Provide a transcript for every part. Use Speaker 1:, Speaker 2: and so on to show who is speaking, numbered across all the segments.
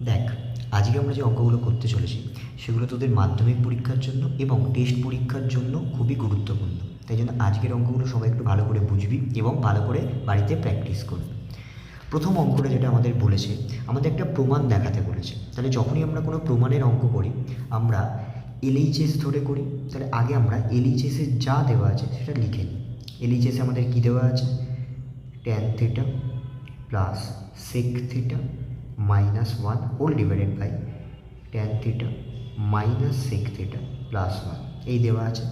Speaker 1: দেখ, আজকে আমরা যে অঙ্কগুলো করতে চলেছি, সেগুলো তোদের মাধ্যমিক পরীক্ষার জন্য এবং টেস্ট পরীক্ষার জন্য খুবই গুরুত্বপূর্ণ। তাই জন্য আজকের অঙ্কগুলো সবাই একটু ভালো করে বুঝবি এবং ভালো করে বাড়িতে প্র্যাকটিস করবি। প্রথম অঙ্কটা যেটা আমাদের বলেছে, আমাদের একটা প্রমাণ দেখাতে বলেছে। তাহলে যখনই আমরা কোনো প্রমাণের অঙ্ক করি, আমরা এলএইচএস ধরে করি, তাহলে আগে আমরা এলএইচএসে যা দেওয়া আছে সেটা লিখে নিই। এলএইচএসে আমাদের কী দেওয়া আছে? Tan theta plus sec theta minus one whole divided by tan theta minus sec theta plus one এই দেওয়া আছে।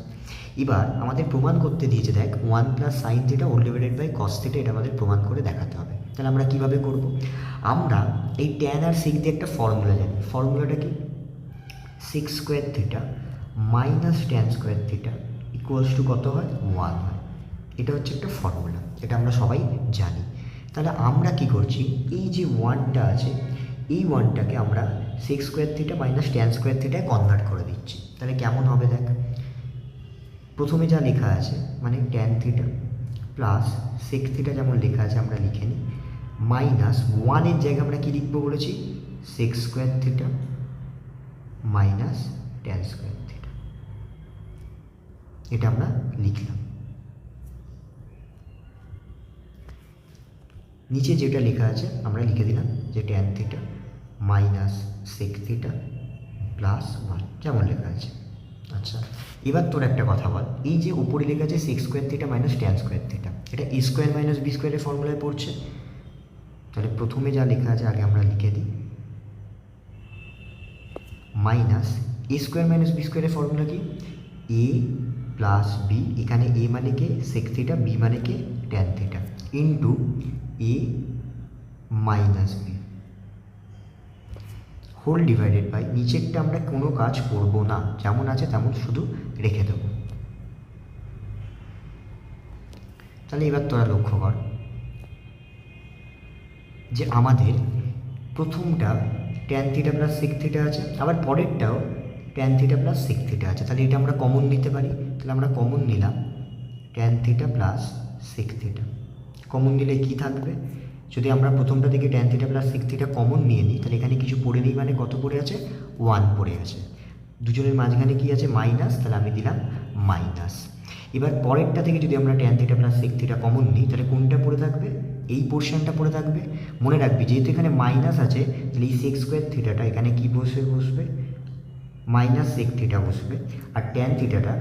Speaker 1: এবার আমাদের প্রমাণ করতে দিয়েছে, দেখ one plus sine theta whole divided by cos theta এটা আমাদের প্রমাণ করে দেখাতে হবে। তাহলে আমরা কীভাবে করব? আমরা এই ট্যান আর সেক দিয়ে একটা ফর্মুলা জানি। ফর্মুলাটা কি? Sec square theta minus tan square theta equals to কত হয়? ওয়ান হয়। এটা হচ্ছে একটা ফর্মুলা এটা আমরা সবাই জানি। তাহলে আমরা কি করছি? এই যে ওয়ানটা আছে, এই ওয়ানটাকে আমরা sec square theta minus tan square থিটায় convert করে দিচ্ছি। তাহলে কেমন হবে দেখ? প্রথমে যা লেখা আছে মানে tan theta plus sec theta যেমন লেখা আছে আমরা লিখে নিই মাইনাস ওয়ানের জায়গায় আমরা কী লিখব বলেছি? Sec square theta minus tan square theta এটা আমরা লিখলাম। নিচে যেটা লেখা আছে, আমরা লিখে দিলাম যে tan theta minus sec theta plus one যেমন লেখা আছে। আচ্ছা এবার তোর একটা কথা বল। এই যে উপরে লেখা আছে sec square theta minus tan square theta এটা এ স্কোয়ার মাইনাস বি স্কোয়ারের ফর্মুলায় পড়ছে। তাহলে প্রথমে যা লেখা আছে, আগে আমরা লিখে দিই। Minus A square minus B স্কোয়ারের ফর্মুলা কি? এ প্লাস বি এখানে এ মানে কে? সেক থিটা বি মানে কে? Tan theta into A minus B whole divided by নিচেরটা আমরা কোনো কাজ করব না। যেমন আছে তেমন শুধু রেখে দেব। তাহলে এবার তোরা লক্ষ্য কর যে আমাদের প্রথমটা tan theta plus sec theta আছে, আবার পরেরটাও tan theta plus sec theta আছে। তাহলে এটা আমরা কমন নিতে পারি। তাহলে আমরা কমন নিলাম tan theta plus sec theta common নিলে কি থাকবে? যদি আমরা প্রথমটা থেকে tan theta plus sec theta common নিয়ে নিই, তাহলে এখানে কিছু পড়ে নেই মানে কত পড়ে আছে? ওয়ান পড়ে আছে। দুজনের মাঝখানে কি আছে? মাইনাস তাহলে আমি দিলাম মাইনাস এবার পরেরটা থেকে যদি আমরা tan theta plus sec theta common নিই, তাহলে কোনটা পড়ে থাকবে? এই পোর্শনটা পড়ে থাকবে। মনে রাখবি, যেহেতু এখানে মাইনাস আছে, তাহলে এই সিক্স স্কোয়ার থিটাটা এখানে কি বসে বসবে। মাইনাস সেক থিটা বসবে। আর ট্যান থিটাটা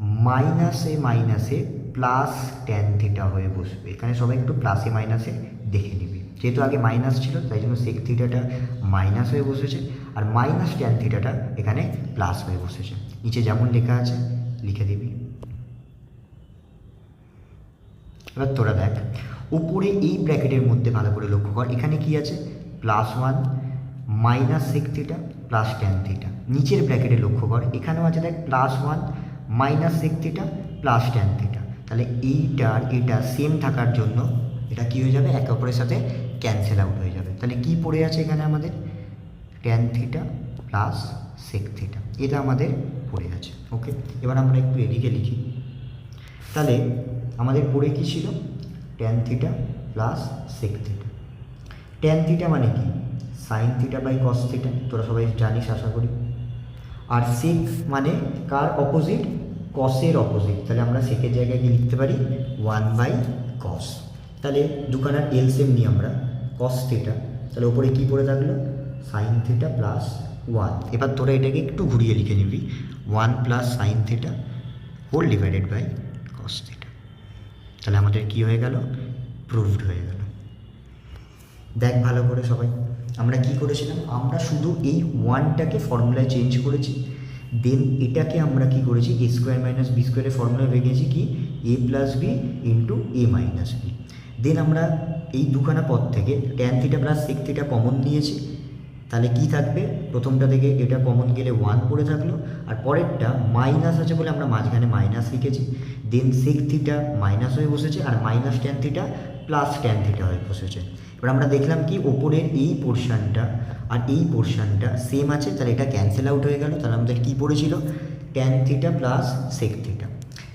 Speaker 1: মাইনাসে মাইনাসে প্লাস ট্যান থিটা হয়ে বসবে। এখানে সবাই একটু প্লাসে মাইনাসে দেখে নিবি। যেহেতু আগে মাইনাস ছিল, তাই জন্য সেক থিটাটা মাইনাস হয়ে বসেছে আর মাইনাস ট্যান থিটাটা এখানে প্লাস হয়ে বসেছে। নিচে যেমন লেখা আছে, লিখে দিবি। এবার তোরা দেখ, উপরে এই ব্র্যাকেটের মধ্যে ভালো করে লক্ষ্য কর। এখানে কি আছে? Plus one minus sec theta plus tan theta নিচের ব্র্যাকেটে লক্ষ্য কর। এখানেও আছে দেখ plus one minus sec theta plus tan theta তাহলে এইটার এটা সেম থাকার জন্য এটা কি হয়ে যাবে? একে অপরের সাথে ক্যান্সেল আউট হয়ে যাবে। তাহলে কি পড়ে আছে এখানে আমাদের? Tan theta plus sec theta এটা আমাদের পড়ে আছে। ওকে এবার আমরা একটু এদিকে লিখি। তাহলে আমাদের পড়ে কী ছিল? Tan theta plus sec theta tan theta মানে কি? Sine theta by cos theta তোরা সবাই জানিস, আশা করি। আর সেক মানে কার অপোজিট কসের অপোজিট তাহলে আমরা সেকের জায়গায় কি লিখতে পারি? ওয়ান বাই কস তাহলে দুখানার এলসেম নিই আমরা কস থিটা তাহলে ওপরে কী পড়ে থাকল? সাইন থিটা প্লাস ওয়ান এবার তোরা এটাকে একটু ঘুরিয়ে লিখে নিবি। One plus sine theta whole divided by cos theta তাহলে আমাদের কি হয়ে গেল? প্রুভড হয়ে গেল। দেখ ভালো করে সবাই। আমরা কি করেছিলাম? আমরা শুধু এই ওয়ানটাকে ফর্মুলায় চেঞ্জ করেছি। দেন এটাকে আমরা কি করেছি এ স্কোয়ার মাইনাস বি স্কোয়ারের ফর্মুলায় ভেঙেছি কি? A plus B into A minus B then আমরা এই দুখানা পদ থেকে tan theta plus sec theta common নিয়েছি। তাহলে কি থাকবে? প্রথমটা থেকে এটা কমন গেলে ওয়ান পড়ে থাকল। আর পরেরটা মাইনাস আছে বলে আমরা মাঝখানে মাইনাস লিখেছি। দেন সেক থিটা মাইনাস হয়ে বসেছে আর minus tan theta plus tan theta হয়ে বসেছে। এবার আমরা দেখলাম কি, ওপরের এই পোর্শনটা আর এই পোর্শনটা সেম আছে, তাহলে এটা ক্যান্সেল আউট হয়ে গেল। তাহলে আমাদের কী পড়েছিল? Tan theta plus sec theta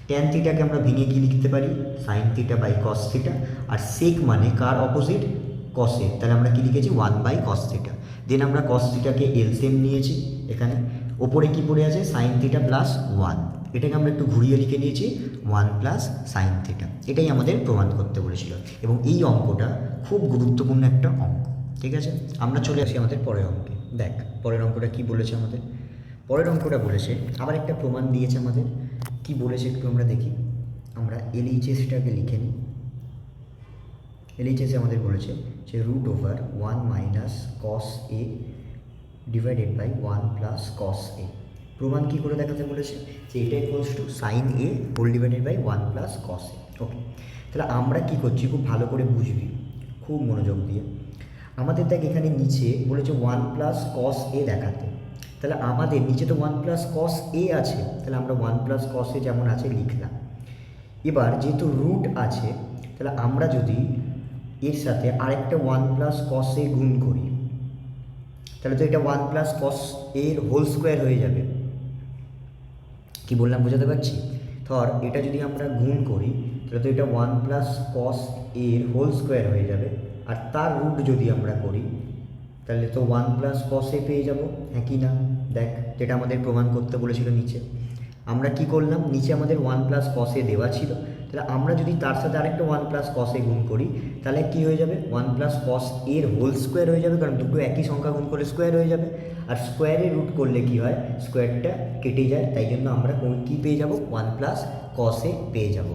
Speaker 1: tan থিটাকে আমরা ভেঙে কি লিখতে পারি? Sine theta by cos theta R sec মানে কার অপোজিট কসের তাহলে আমরা কি লিখেছি? One by cos theta then আমরা কস থিটাকে এলসিএম নিয়েছি এখানে। ওপরে কি পড়ে আছে? সাইন থিটা প্লাস ওয়ান এটাকে আমরা একটু ঘুরিয়ে লিখে নিয়েছি ওয়ান প্লাস সাইন থিটা এটাই আমাদের প্রমাণ করতে বলেছিল। এবং এই অঙ্কটা খুব গুরুত্বপূর্ণ একটা অঙ্ক, ঠিক আছে? আমরা চলে আসি আমাদের পরের অঙ্কে। দেখ, পরের অঙ্কটা কি বলেছে আমাদের? পরের অঙ্কটা বলেছে, আবার একটা প্রমাণ দিয়েছে আমাদের। কি বলেছে একটু আমরা দেখি। আমরা এলইচএসটাকে লিখে নিই। এলইচএসে আমাদের বলেছে যে root over one minus cos A divided by one plus cos A প্রমাণ কী করে দেখাতে বলেছে? যে এটা equals to sine A whole divided by one plus cos A okay তাহলে আমরা কী করছি? খুব ভালো করে বুঝবি, খুব মনোযোগ দিয়ে। আমাদের দেখ এখানে নিচে বলেছে ওয়ান প্লাস কস এ দেখাতে। তাহলে আমাদের নিচে তো ওয়ান প্লাস কস এ আছে, তাহলে আমরা ওয়ান প্লাস কস এ যেমন আছে লিখলাম। এবার যেহেতু রুট আছে, তাহলে আমরা যদি এর সাথে আরেকটা ওয়ান প্লাস কস এ গুণ করি, তাহলে তো এটা ওয়ান প্লাস কস এর হোল স্কোয়ার হয়ে যাবে। কি বললাম বোঝাতে পারছি? ধর এটা যদি আমরা গুণ করি, তাহলে তো এটা ওয়ান প্লাস কস এর হোল স্কোয়ার হয়ে যাবে। আর তার রুট যদি আমরা করি, তাহলে তো ওয়ান প্লাস কস এ পেয়ে যাব। হ্যাঁ কি না? দেখ, যেটা আমাদের প্রমাণ করতে বলেছিল নিচে। আমরা কি করলাম? নিচে আমাদের ওয়ান প্লাস কস দেওয়া ছিল। তাহলে আমরা যদি তার সাথে আরেকটা ওয়ান প্লাস কস গুণ করি, তাহলে কি হয়ে যাবে? ওয়ান প্লাস কস এর হোল স্কোয়ার হয়ে যাবে, কারণ দুটো একই সংখ্যা গুণ করে স্কোয়ার হয়ে যাবে। আর স্কোয়ারে রুট করলে কি হয়? স্কোয়ারটা কেটে যায়, তাই জন্য আমরা কোন- কি পেয়ে যাব? ওয়ান প্লাস কস পেয়ে যাব।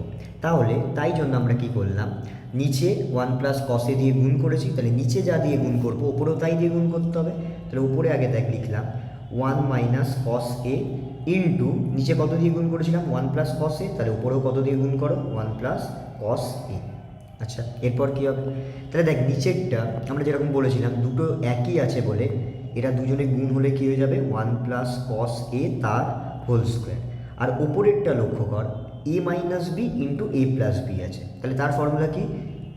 Speaker 1: তাহলে তাই জন্য আমরা কি করলাম? নিচে ওয়ান প্লাস কসে দিয়ে গুণ করেছি, তাহলে নিচে যা দিয়ে গুণ করব ওপরেও তাই দিয়ে গুণ করতে হবে। তাহলে উপরে আগে দেখ লিখলাম one minus cos A into নিচে কত দিয়ে গুণ করেছিলাম? ওয়ান প্লাস কস এ তাহলে উপরেও কত দিয়ে গুণ করো? ওয়ান প্লাস কস এ আচ্ছা এরপর কী হবে? তাহলে দেখ, নিচেরটা আমরা যেরকম বলেছিলাম, দুটো একই আছে বলে এরা দুজনে গুণ হলে কী হয়ে যাবে? ওয়ান প্লাস কস এ তার হোল স্কোয়ার আর ওপরেরটা লক্ষ্য কর A minus B into A plus B আছে। তাহলে তার ফর্মুলা কি?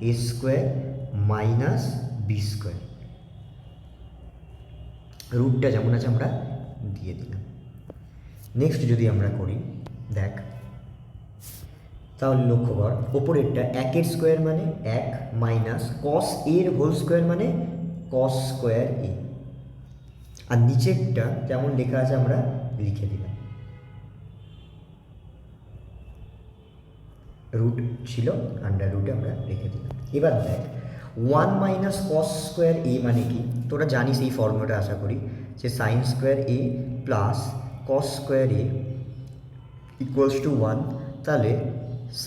Speaker 1: A square minus B square রুটটা যেমন আছে আমরা দিয়ে দিলাম। নেক্সট যদি আমরা করি, দেখ, তাহলে লক্ষ্য কর ওপরেরটা একের স্কোয়ার মানে এক মাইনাস কস এর হোল স্কোয়ার মানে কস স্কোয়ার এ আর নিচেরটা যেমন লেখা আছে আমরা লিখে দিলাম। রুট ছিল আন্ডার রুটে আমরা রেখে দিলাম। এবার দেখ one minus cos square A মানে কি? তোরা জানিস এই ফর্মুলাটা আশা করি, যে sine square A plus cos square A equals to one তাহলে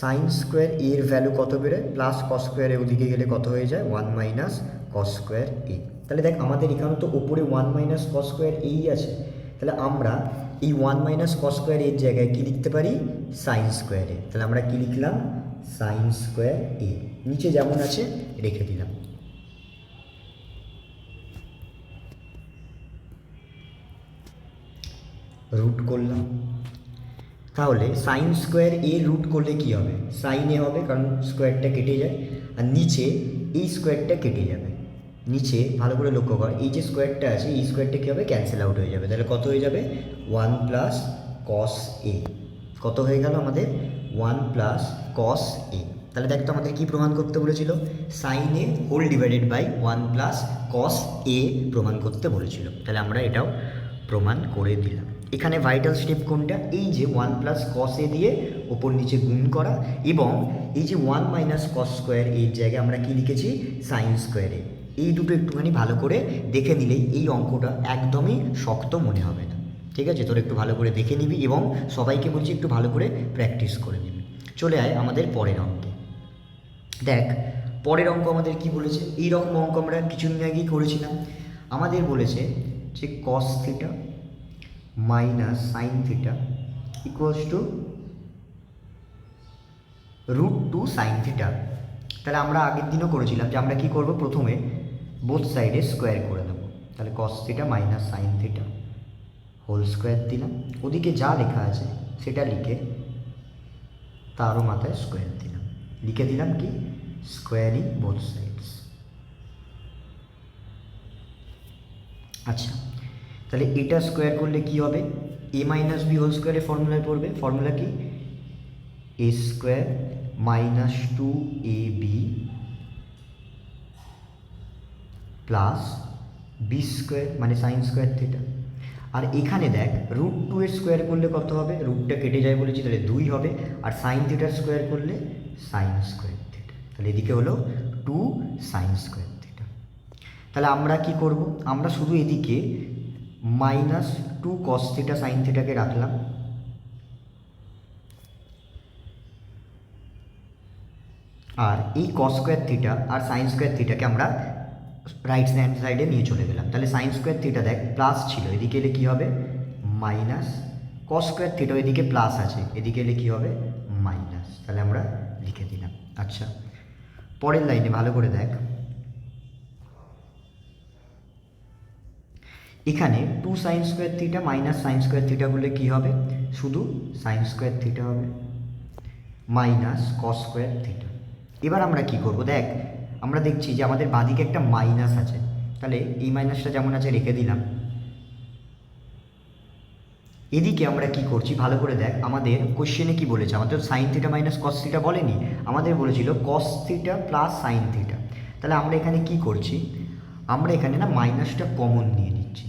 Speaker 1: সাইন স্কোয়ার এর ভ্যালু কত বেরোয়? প্লাস কস স্কোয়ারে ওদিকে গেলে কত হয়ে যায়? One minus cos square A তাহলে দেখ, আমাদের এখানে তো ওপরে ওয়ান মাইনাস কস স্কোয়ার এই আছে। তাহলে আমরা এই ওয়ান মাইনাস কস স্কোয়ার এর জায়গায় কী লিখতে পারি? সাইন স্কোয়ার তাহলে আমরা কী লিখলাম? Sine square A. নিচে যেমন আছে, রেখে দিলাম। রুট করলাম। তাহলে সাইন স্কোয়ার এ রুট করলে কি হবে? সাইন এ হবে, কারণ স্কোয়ারটা কেটে যায়। আর নিচে এই স্কোয়ারটা কেটে যাবে। নিচে ভালো করে লক্ষ্য কর, এই যে স্কোয়ারটা আছে, এই স্কোয়ারটা কী হবে? ক্যান্সেল আউট হয়ে যাবে। তাহলে কত হয়ে যাবে? ওয়ান প্লাস কস এ কত হয়ে গেল আমাদের? ওয়ান প্লাস কস এ তাহলে দেখ তো আমাদের কী প্রমাণ করতে বলেছিল? Sine A whole divided by one plus cos A প্রমাণ করতে বলেছিল। তাহলে আমরা এটাও প্রমাণ করে দিলাম। এখানে ভাইটাল স্টেপ কোনটা? এই যে ওয়ান প্লাস কস এ দিয়ে ওপর নিচে গুণ করা এবং এই যে ওয়ান মাইনাস কস স্কোয়ার এর জায়গায় আমরা কি লিখেছি? সাইন স্কোয়ারে এই দুটো একটুখানি ভালো করে দেখে নিলেই এই অঙ্কটা একদমই শক্ত মনে হবে। না ঠিক আছে? তোর একটু ভালো করে দেখে নিবি এবং সবাইকে বলছি একটু ভালো করে প্র্যাকটিস করে নিবি। চলে আয় আমাদের পরের অঙ্কে। দেখ, পরের অঙ্ক আমাদের কি বলেছে? এই রকম অঙ্ক আমরা কিছুদিন আগেই করেছিলাম। আমাদের বলেছে যে cos theta minus sine theta equals to root two sine theta তাহলে আমরা আগের দিনও করেছিলাম যে আমরা কি করব? প্রথমে বোথ সাইডে স্কোয়ার করে দেবো। তাহলে cos theta minus sine theta whole square দিলাম। ওদিকে যা লেখা আছে, সেটা লিখে তারও মাথায় স্কোয়ার দিলাম। লিখে দিলাম কি? স্কোয়ারিং বোথ সাইডস আচ্ছা তাহলে এটা স্কোয়ার করলে কি হবে? এ মাইনাস বি হোল স্কোয়ারের ফর্মুলায় পড়বে। ফর্মুলা কি? A square minus two A B plus B square মানে সাইন স্কোয়ার থিটা আর এখানে দেখ রুট টু এর স্কোয়ার করলে কত হবে? রুটটা কেটে যায় বলেছি, তাহলে দুই হবে। আর সাইন থিটার স্কোয়ার করলে সাইন স্কোয়ার থিটা তাহলে এদিকে হলো টু সাইন স্কোয়ার থিটা তাহলে আমরা কি করব? আমরা শুধু এদিকে minus two cos theta sine থিটাকে রাখলাম। আর এই কস স্কোয়ার থিটা আর সাইন স্কোয়ার থিটাকে আমরা রাইট হ্যান্ড সাইডে নিয়ে চলে গেলাম। তাহলে সাইন স্কোয়ার থিটা দেখ প্লাস ছিল, এদিকে এলে কী হবে? মাইনাস কস স্কোয়ার থিটা এদিকে প্লাস আছে, এদিকে এলে কী হবে? মাইনাস তাহলে আমরা লিখে দিলাম। আচ্ছা পরের লাইনে ভালো করে দেখ। এখানে two sine square theta minus sine square theta বললে কী হবে? শুধু সাইন স্কোয়ার থিটা হবে। মাইনাস কস স্কোয়ার থিটা এবার আমরা কি করব? দেখ আমরা দেখছি যে আমাদের বাঁদিকে একটা মাইনাস আছে। তাহলে এই মাইনাসটা যেমন আছে, রেখে দিলাম। এদিকে আমরা কি করছি? ভালো করে দেখ, আমাদের কোশ্চেনে কি বলেছে? আমাদের sine theta minus cos theta বলেনি। আমাদের বলেছিল cos theta plus sine theta তাহলে আমরা এখানে কি করছি? আমরা এখানে না মাইনাসটা কমন নিয়ে নিচ্ছি।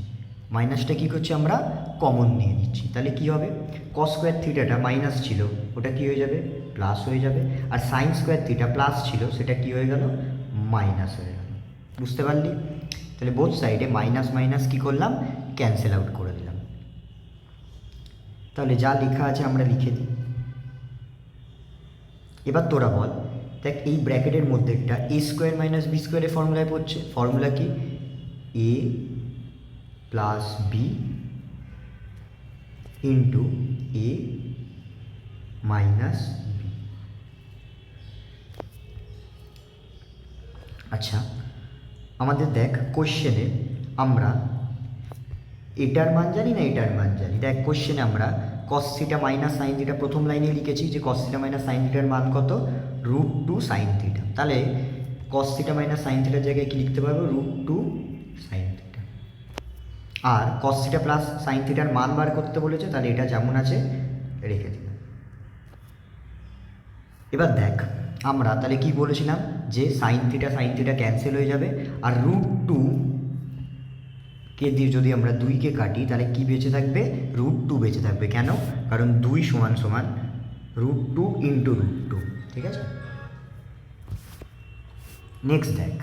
Speaker 1: মাইনাসটা কি করছি আমরা? কমন নিয়ে নিচ্ছি। তাহলে কি হবে? কস স্কোয়ার থিটাটা মাইনাস ছিল, ওটা কি হয়ে যাবে? প্লাস হয়ে যাবে। আর সাইন স্কোয়ার থিটা প্লাস ছিল, সেটা কি হয়ে গেল? মাইনাস হয়ে গেল। বুঝতে পারলি? তাহলে বোথ সাইডে মাইনাস মাইনাস কি করলাম? ক্যান্সেল আউট করে দিলাম। তাহলে যা লেখা আছে আমরা লিখে দিই। এবার তোরা বল, দেখ এই ব্র্যাকেটের মধ্যে একটা এ স্কোয়ার মাইনাস বি স্কোয়ারের ফর্মুলায় পড়ছে। ফর্মুলা কি? A plus B into A minus আচ্ছা আমাদের দেখ কোশ্চেনে আমরা এটার মান জানি না এটার মান জানি? দেখ কোশ্চেনে আমরা cos theta minus sine theta প্রথম লাইনে লিখেছি যে কস থিটা মাইনাস সাইন থিটার মান কত? রুট টু সাইন থিটা তাহলে কস থিটা মাইনাস সাইন থিটার জায়গায় কি লিখতে পারব? রুট টু সাইন থিটা আর কস থিটা প্লাস সাইন থিটার মান বার করতে বলেছে, তাহলে এটা যেমন আছে, রেখে দিলাম। এবার দেখ, আমরা তাহলে কি বলেছিলাম? যে sine theta sine theta cancel হয়ে যাবে আর রুট টু কে দিয়ে যদি আমরা দুইকে কাটি, তাহলে কি বেঁচে থাকবে? রুট টু বেঁচে থাকবে। কেন? কারণ দুই সমান সমান root two into root two ঠিক আছে? নেক্সট দেখ।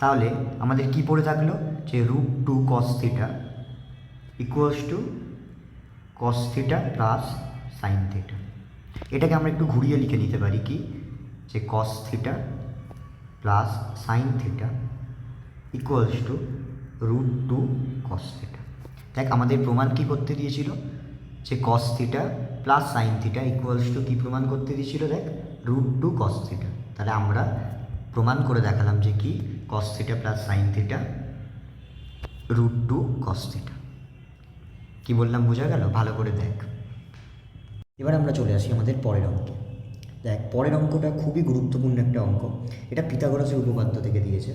Speaker 1: তাহলে আমাদের কি পড়ে থাকল? যে root two cos theta equals to cos theta plus sine theta এটাকে আমরা একটু ঘুরিয়ে লিখে নিতে পারি কি? যে cos theta plus sine theta equals to root two cos theta দেখ, আমাদের প্রমাণ কি করতে দিয়েছিল? যে cos theta plus sine theta equals to কী প্রমাণ করতে দিয়েছিল দেখ? রুট টু কস থিটা তাহলে আমরা প্রমাণ করে দেখালাম যে কি? Cos theta plus sine theta root two cos theta কী বললাম, বোঝা গেল? ভালো করে দেখ। এবার আমরা চলে আসি আমাদের পরের অঙ্কে। দেখ, পরের অঙ্কটা খুবই গুরুত্বপূর্ণ একটা অঙ্ক। এটা পিতাগরাসের উপপাদ্য থেকে দিয়েছে।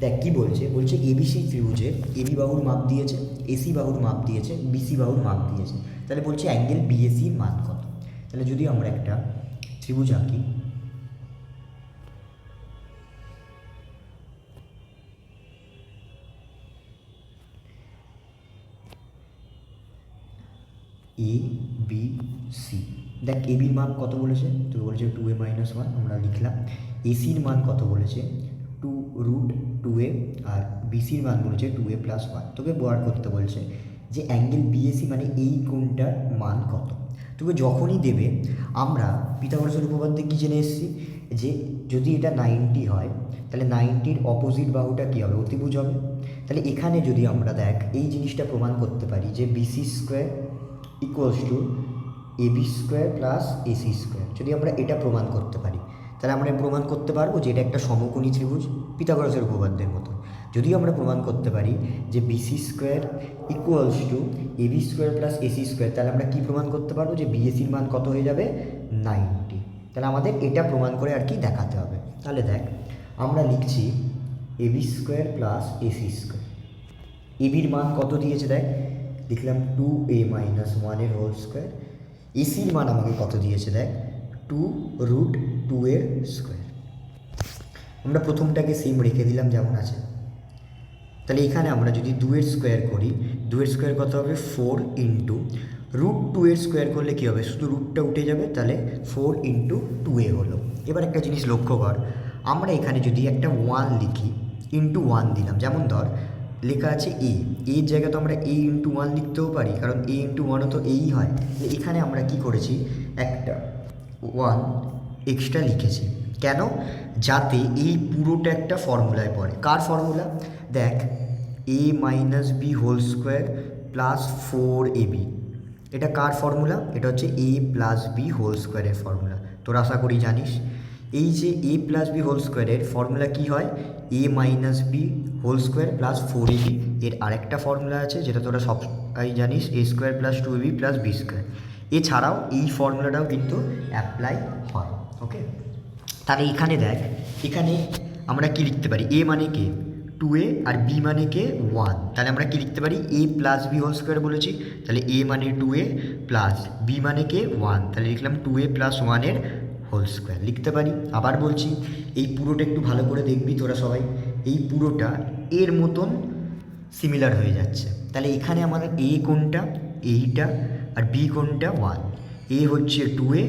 Speaker 1: দেখ, কী বলছে? বলছে এবিসি ত্রিভুজে এবি বাহুর মাপ দিয়েছে এসি বাহুর মাপ দিয়েছে বিসি বাহুর মাপ দিয়েছে। তাহলে বলছে অ্যাঙ্গেল বিএসির মান কত? তাহলে যদি আমরা একটা ত্রিভুজ আঁকি এ বি সি দেখ এ বির মান কত বলেছে? তো বলেছে টু এ মাইনাস ওয়ান আমরা লিখলাম। এসির মান কত বলেছে? টু রুট টু এ আর বিসির মান বলেছে টু এ প্লাস ওয়ান তোকে বার করতে বলছে যে অ্যাঙ্গেল বিএসি মানে এই কোণটার মান কত। তোকে যখনই দেবে, আমরা পিথাগোরাসের উপপাদ্যে কী জেনে এসেছি? যে যদি এটা নাইনটি হয়, তাহলে নাইনটির অপোজিট বাহুটা কী হবে? অতিভুজ হবে। তাহলে এখানে যদি আমরা দেখ, এই জিনিসটা প্রমাণ করতে পারি যে BC square equals to AB square plus AC square যদি আমরা এটা প্রমাণ করতে পারি, তাহলে আমরা প্রমাণ করতে পারব যে এটা একটা সমকোণী ত্রিভুজ পিথাগোরাসের উপপাদ্যের মতো। যদি আমরা প্রমাণ করতে পারি যে BC square equals to AB square plus AC square তাহলে আমরা কী প্রমাণ করতে পারব যে বিএসির মান কত হয়ে যাবে? নাইনটি তাহলে আমাদের এটা প্রমাণ করে আর কি দেখাতে হবে। তাহলে দেখ, আমরা লিখছি AB square plus AC square এবির মান কত দিয়েছে দেখ? লিখলাম টু এ মাইনাস ওয়ানের হোল স্কোয়ার এসির মান আমাকে কত দিয়েছে দেখ? টু রুট টু এর স্কোয়ার আমরা প্রথমটাকে সেম রেখে দিলাম, যেমন আছে। তাহলে এখানে আমরা যদি দুয়ের স্কোয়ার করি দুয়ের স্কোয়ার কত হবে? ফোর ইন্টু রুট টু এর স্কোয়ার করলে কী হবে? শুধু রুটটা উঠে যাবে, তাহলে ফোর ইন্টু টু এ হলো। এবার একটা জিনিস লক্ষ্য কর। আমরা এখানে যদি একটা ওয়ান লিখি ইন্টু ওয়ান দিলাম। যেমন ধর লেখা আছে এ এর জায়গায় তো আমরা এ ইন্টু ওয়ান লিখতেও পারি, কারণ এ ইন্টু ওয়ানও তো এই হয়। এখানে আমরা কি করেছি? একটা ওয়ান এক্সট্রা লিখেছি। কেন? যাতে এই পুরোটা একটা ফর্মুলায় পড়ে। কার ফর্মুলা দেখ A minus B whole square plus four A B এটা কার ফর্মুলা এটা হচ্ছে এ প্লাস বি হোল স্কোয়ারের ফর্মুলা তোর আশা করি জানিস। এই যে এ প্লাস বি হোল স্কোয়ারের ফর্মুলা কী হয়? A minus B whole square plus four A B এর আরেকটা ফর্মুলা আছে, যেটা তোরা সবাই জানিস A square plus two B plus B square এছাড়াও এই ফর্মুলাটাও কিন্তু অ্যাপ্লাই হয় ওকে তাহলে এখানে দেখ, এখানে আমরা কি লিখতে পারি? এ মানে কে? টু এ আর বি মানে কে? ওয়ান তাহলে আমরা কি লিখতে পারি? A plus B whole square বলেছি, তাহলে এ মানে টু এ প্লাস বি মানে কে? ওয়ান তাহলে লিখলাম টু এ প্লাস ওয়ানের হোল স্কোয়ার লিখতে পারি? আবার বলছি, এই পুরোটা একটু ভালো করে দেখবি তোরা সবাই। এই পুরোটা এর মতন সিমিলার হয়ে যাচ্ছে। তাহলে এখানে আমাদের এ কোনটা? এইটা। আর বি কোনটা? ওয়ান এ হচ্ছে টু এ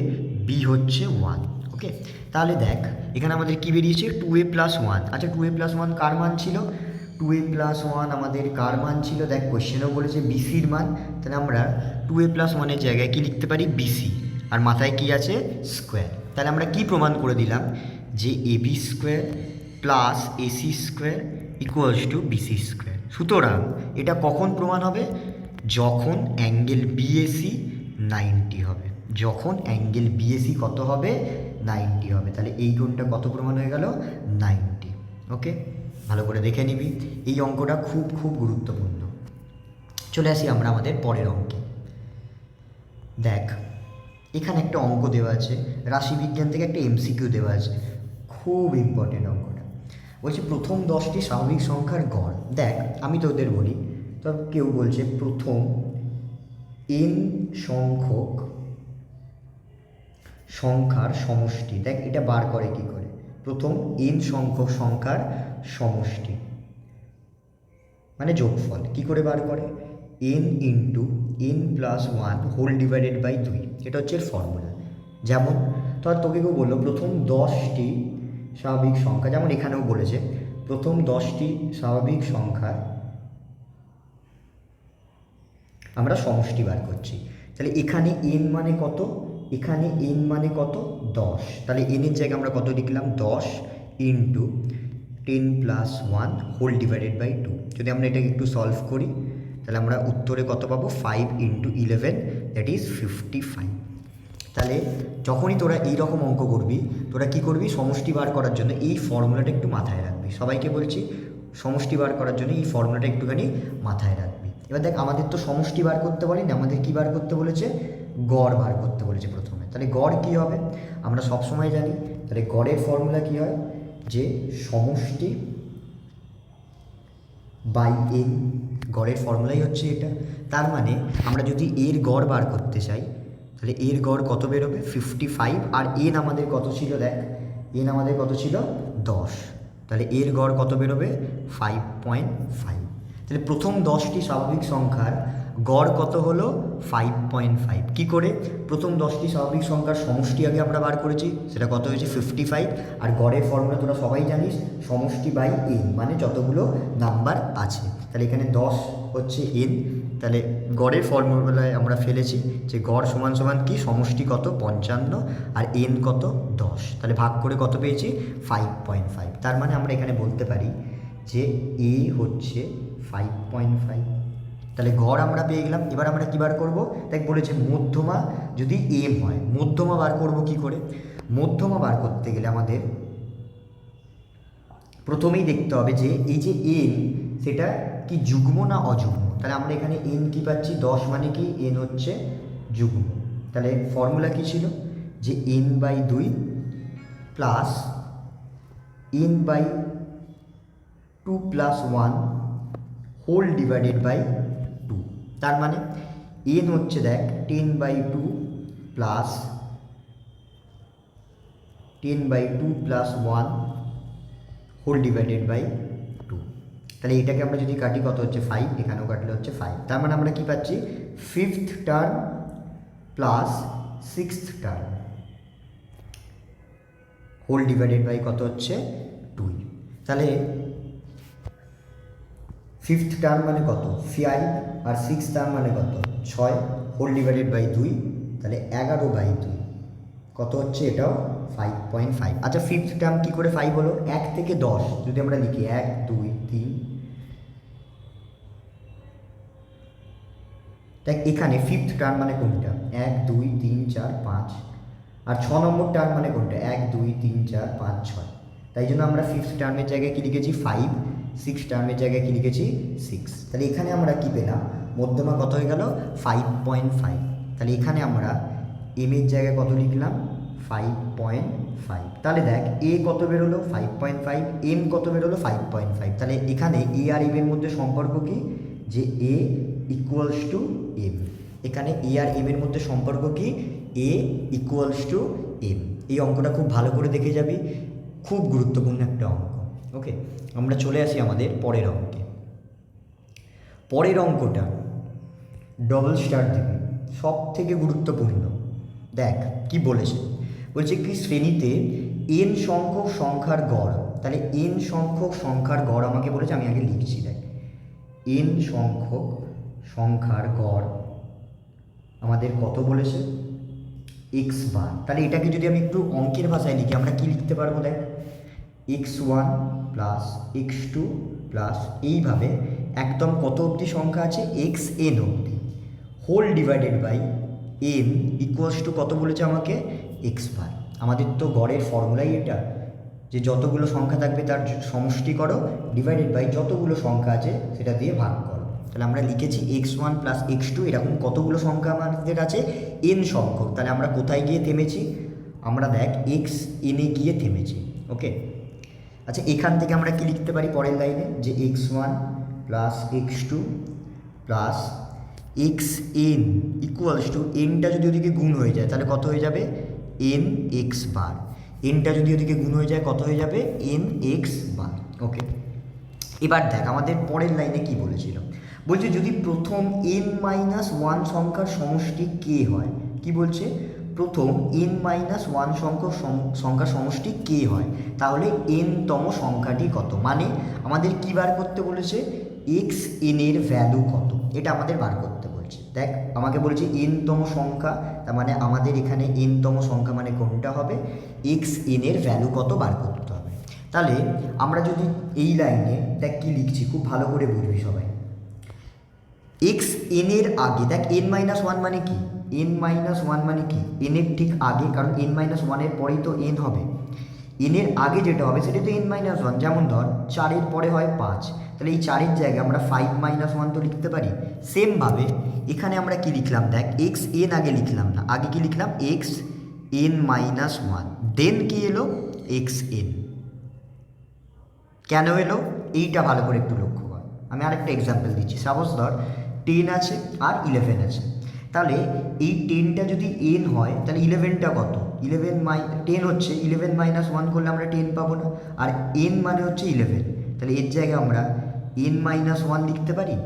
Speaker 1: বি হচ্ছে ওয়ান ওকে তাহলে দেখ, এখানে আমাদের কি বেরিয়েছে? টু এ প্লাস ওয়ান আচ্ছা টু এ প্লাস ওয়ান কার মান ছিল? টু এ প্লাস ওয়ান আমাদের কার মান ছিল? দেখ কোশ্চেনও বলেছে বিসির মান। তাহলে আমরা টু এ প্লাস ওয়ানের জায়গায় কি লিখতে পারি? বিসি আর মাথায় কি আছে? স্কোয়ার তাহলে আমরা কি প্রমাণ করে দিলাম? যে A B square plus AC square equals to BC square সুতরাং এটা কখন প্রমাণ হবে? যখন অ্যাঙ্গেল বিএসি নাইনটি হবে। যখন অ্যাঙ্গেল বিএসি কত হবে? নাইনটি হবে। তাহলে এই গুণটা কত প্রমাণ হয়ে গেল? নাইনটি ওকে ভালো করে দেখে নিবি। এই অঙ্কটা খুব খুব গুরুত্বপূর্ণ। চলে আসি আমরা আমাদের পরের অঙ্কে। দেখ এখানে একটা অঙ্ক দেওয়া আছে, রাশিবিজ্ঞান থেকে একটা এমসিকিউ দেওয়া আছে। খুব ইম্পর্টেন্ট অঙ্কটা। বলছে প্রথম দশটি স্বাভাবিক সংখ্যার গড়। দেখ, আমি তোদের বলি, তো কেউ বলছে প্রথম এন সংখ্যক সংখ্যার সমষ্টি। দেখ, এটা বার করে কি করে? প্রথম এন সংখ্যক সংখ্যার সমষ্টি। মানে যোগফল। কি করে বার করে? N into N plus one whole divided by দুই এটা হচ্ছে ফর্মুলা যেমন, ধর তোকে কেউ বলল, প্রথম দশটি স্বাভাবিক সংখ্যা, যেমন এখানেও বলেছে, প্রথম দশটি স্বাভাবিক সংখ্যার আমরা সমষ্টি বার করছি। তাহলে এখানে এন মানে কত? এখানে এন মানে কত? দশ। তাহলে এনের জায়গায় আমরা কত লিখলাম? দশ into ten plus one whole divided by two যদি আমরা এটাকে একটু সলভ করি তাহলে আমরা উত্তরে কত পাবো? Five into eleven that is fifty five তাহলে যখনই তোরা এই রকম অঙ্ক করবি, তোরা কি করবি? সমষ্টি বার করার জন্য এই ফর্মুলাটা একটু মাথায় রাখবি। সবাইকে বলছি, সমষ্টি বার করার জন্য এই ফর্মুলাটা একটুখানি মাথায় রাখবি। এবার দেখ, আমাদের তো সমষ্টি বার করতে পারিনি আমাদের কি বার করতে বলেছে? গড় বার করতে বলেছে প্রথমে। তাহলে গড় কি হবে? আমরা সব সময় জানি, তাহলে গড়ের ফর্মুলা কি হয়? যে সমষ্টি বাই এন গড়ের ফর্মুলাই হচ্ছে এটা। তার মানে আমরা যদি এর গড় বার করতে চাই, তাহলে এর গড় কত বেরোবে? ফিফটি ফাইভ আর এন আমাদের কত ছিল, দেখ? এন আমাদের কত ছিল? দশ। তাহলে এর গড় কত বেরোবে? ফাইভ পয়েন্ট ফাইভ তাহলে প্রথম দশটি স্বাভাবিক সংখ্যার গড় কত হলো? ফাইভ পয়েন্ট ফাইভ কী করে? প্রথম দশটি স্বাভাবিক সংখ্যার সমষ্টি আগে আমরা বার করেছি, সেটা কত হয়েছে? ফিফটি ফাইভ আর গড়ের ফর্মুলা তোরা সবাই জানিস, সমষ্টি বাই এন মানে যতগুলো নাম্বার আছে। তাহলে এখানে দশ হচ্ছে এন তাহলে গড়ের ফর্মুলায় আমরা ফেলেছি যে গড় সমান সমান কি? সমষ্টি কত? পঞ্চান্ন। আর এন কত? দশ। তাহলে ভাগ করে কত পেয়েছি? ফাইভ পয়েন্ট ফাইভ তার মানে আমরা এখানে বলতে পারি যে এ হচ্ছে ফাইভ পয়েন্ট ফাইভ তাহলে গড় আমরা পেয়ে গেলাম, এবার আমরা কী বার করব? দেখ বলেছে মধ্যমা যদি এম হয়, মধ্যমা বার করব কি করে? মধ্যমা বার করতে গেলে আমাদের প্রথমেই দেখতে হবে যে এই যে এন সেটা কি যুগ্ম না অযুগ্ম? তাহলে আমরা এখানে এন কি পাচ্ছি? দশ মানে কি? এন হচ্ছে যুগ্ম। তাহলে ফর্মুলা কি ছিল? যে এন বাই দুই plus N by two plus one whole divided by তার মানে এন হচ্ছে দেখ ten by two plus ten by two plus one whole divided by two তাহলে এটাকে আমরা যদি কাটি, কত হচ্ছে ফাইভ এখানেও কাটলে হচ্ছে ফাইভ তার মানে আমরা কি পাচ্ছি? Fifth term plus sixth term whole divided by কত হচ্ছে? টুই তাহলে ফিফথ টার্ম মানে কত? ফাইভ আর সিক্স টার্ম মানে কত? ছয় হোল ডিভাইডেড বাই দুই, তাহলে এগারো বাই দুই। কত হচ্ছে এটাও? ফাইভ পয়েন্ট ফাইভ আচ্ছা ফিফথ টার্ম কী করে ফাইভ হলো? এক থেকে দশ। যদি আমরা লিখি এক, দুই, তিন। দেখ, এখানে ফিফথ টার্ম মানে কোনটা? এক, দুই, তিন, চার, পাঁচ। আর ছ নম্বর টার্ম মানে কোনটা? এক, দুই, তিন, চার, পাঁচ, ছয়। তাই জন্য আমরা ফিফথ টার্মের জায়গায় কী লিখেছি? ফাইভ সিক্স টার্মের জায়গায় কী লিখেছি? সিক্স তাহলে এখানে আমরা কী পেলাম? মধ্যমা কত হয়ে গেল? ফাইভ পয়েন্ট ফাইভ তাহলে এখানে আমরা এম এর জায়গায় কত লিখলাম? ফাইভ পয়েন্ট ফাইভ তাহলে দেখ এ কত বেরোলো? ফাইভ পয়েন্ট ফাইভ এম কত বেরোলো? ফাইভ পয়েন্ট ফাইভ তাহলে এখানে এ আর এম এর মধ্যে সম্পর্ক কি? যে এ ইকুয়ালস টু এম এখানে এ আর এম এর মধ্যে সম্পর্ক কি? এ ইকুয়ালস টু এম এই অঙ্কটা খুব ভালো করে দেখে যাবি। খুব গুরুত্বপূর্ণ একটা অঙ্ক। ওকে আমরা চলে আসি আমাদের পরের অঙ্কে। পরের অঙ্কটা ডবল স্টার দিবি সব থেকে গুরুত্বপূর্ণ। দেখ, কি বলেছে? বলছে কি শ্রেণীতে এন সংখ্যক সংখ্যার গড়, তাহলে এন সংখ্যক সংখ্যার গড় আমাকে বলেছে, আমি আগে লিখছি, দেখ। এন সংখ্যক সংখ্যার গড় আমাদের কত বলেছে? এক্স বার তাহলে এটাকে যদি আমি একটু অঙ্কের ভাষায় লিখি, আমরা কি লিখতে পারব, দেখ? X one plus X two plus এইভাবে একদম কত অবধি সংখ্যা আছে? এক্স এন অবধি। Whole divided by N equals to কত বলেছে আমাকে? এক্স বার আমাদের তো গড়ের ফর্মুলাই এটা, যে যতগুলো সংখ্যা থাকবে তার সমষ্টি করো ডিভাইডেড বাই যতগুলো সংখ্যা আছে সেটা দিয়ে ভাগ করো। তাহলে আমরা লিখেছি X one plus X two এরকম কতগুলো সংখ্যা আমাদের আছে? এন সংখ্যক। তাহলে আমরা কোথায় গিয়ে থেমেছি? আমরা দেখ এক্স এনে গিয়ে থেমেছি। ওকে আচ্ছা এখান থেকে আমরা কি লিখতে পারি পরের লাইনে? যে X one plus X two plus X N equals to এনটা যদি ওদিকে গুণ হয়ে যায়, তাহলে কত হয়ে যাবে? এন এক্স বার এনটা যদি ওদিকে গুণ হয়ে যায়, কত হয়ে যাবে? এন এক্স বার ওকে এবার দেখ, আমাদের পরের লাইনে কি বলেছিল? বলছে যদি প্রথম এন মাইনাস ওয়ান সংখ্যার সমষ্টি কে হয়, কি বলছে? প্রথম এন মাইনাস ওয়ান সংখ্যক সংখ্যার সমষ্টি কে হয়, তাহলে এন তম সংখ্যাটি কত? মানে আমাদের কি বার করতে বলেছে? এক্স এন এর ভ্যালু কত? এটা আমাদের বার করতে বলছে। দেখ, আমাকে বলেছে এন তম সংখ্যা, তার মানে আমাদের এখানে এন তম সংখ্যা মানে কোনটা হবে? এক্স এন এর ভ্যালু কত বার করতে হবে। তাহলে আমরা যদি এই লাইনে দেখ কি লিখছি, খুব ভালো করে বুঝবি সবাই। এক্স এন এর আগে, দেখ এন মাইনাস ওয়ান মানে কি? এন মাইনাস ওয়ান মানে কি? এন এর ঠিক আগে, কারণ এন মাইনাস ওয়ানের পরেই তো এন হবে। এন এর আগে যেটা হবে সেটা তো এন মাইনাস ওয়ান যেমন ধর, চারের পরে হয় পাঁচ। তাহলে এই চারের জায়গায় আমরা ফাইভ মাইনাস ওয়ান তো লিখতে পারি। সেমভাবে এখানে আমরা কি লিখলাম? দেখ এক্স এন আগে লিখলাম না। আগে কি লিখলাম? X N minus one then কি এলো? এক্স এন কেন এলো? এইটা ভালো করে একটু লক্ষ্য কর। আমি আরেকটা এক্সাম্পল দিচ্ছি। সাপোজ ধর টেন আছে আর ইলেভেন আছে। তাহলে এই টেনটা যদি এন হয়, তাহলে ইলেভেনটা কত? ইলেভেন মাই টেন হচ্ছে ইলেভেন মাইনাস ওয়ান করলে আমরা টেন পাবো না। আর এন মানে হচ্ছে ইলেভেন তাহলে এর জায়গায় আমরা এন মাইনাস ওয়ান লিখতে পারি?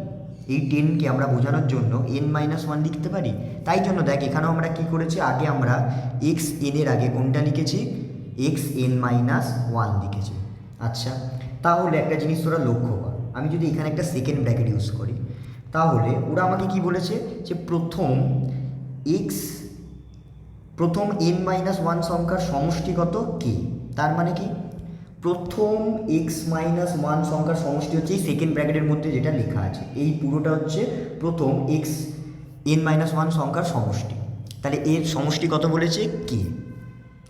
Speaker 1: এই টেনকে আমরা বোঝানোর জন্য এন মাইনাস ওয়ান লিখতে পারি? তাই জন্য দেখ, এখানেও আমরা কি করেছি? আগে আমরা এক্স এনের আগে কোনটা লিখেছি? এক্স এন মাইনাস ওয়ান লিখেছি। আচ্ছা তাহলে একটা জিনিস তোরা লক্ষ্য কর। আমি যদি এখানে একটা সেকেন্ড ব্র্যাকেট ইউজ করি তাহলে ওরা আমাকে কি বলেছে? যে প্রথম এক্স প্রথম এন মাইনাস ওয়ান সংখ্যার সমষ্টিগত কে তার মানে কি? প্রথম এক্স মাইনাস ওয়ান সংখ্যার সমষ্টি হচ্ছে এই সেকেন্ড ব্র্যাকেটের মধ্যে যেটা লেখা আছে। এই পুরোটা হচ্ছে প্রথম এক্স এন মাইনাস ওয়ান সংখ্যার সমষ্টি। তাহলে এর সমষ্টি কত বলেছে কে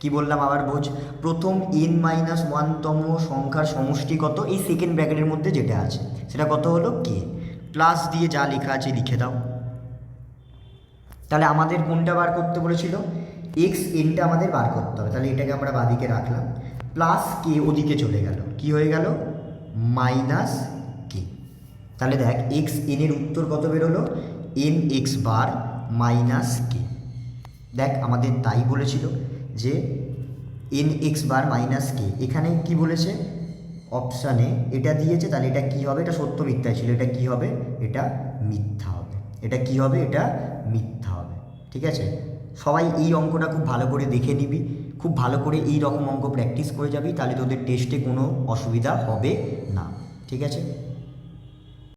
Speaker 1: কি বললাম আবার বোঝ? প্রথম এন মাইনাস ওয়ানতম সংখ্যার সমষ্টি কত এই সেকেন্ড ব্র্যাকেটের মধ্যে যেটা আছে, সেটা কত হলো? কে প্লাস দিয়ে যা লেখা আছে লিখে দাও। তাহলে আমাদের কোনটা বার করতে বলেছিল এক্স এনটা আমাদের বার করতে হবে। তাহলে এটাকে আমরা বাদিকে রাখলাম। প্লাস কে ওদিকে চলে গেল। কি হয়ে গেল? মাইনাস কে তাহলে দেখ এক্স এনের উত্তর কত বেরোলো? N X bar minus K দেখ, আমাদের তাই বলেছিল যে N X bar minus K এখানে কি বলেছে? অপশানে এটা দিয়েছে, তাহলে এটা কি হবে? এটা সত্য মিথ্যা ছিল। এটা কি হবে? এটা মিথ্যা হবে। এটা কি হবে? এটা মিথ্যা হবে। ঠিক আছে? সবাই এই অঙ্কটা খুব ভালো করে দেখে নিবি। খুব ভালো করে এই রকম অঙ্ক প্র্যাকটিস করে যাবি, তাহলে তোদের টেস্টে কোনো অসুবিধা হবে না। ঠিক আছে?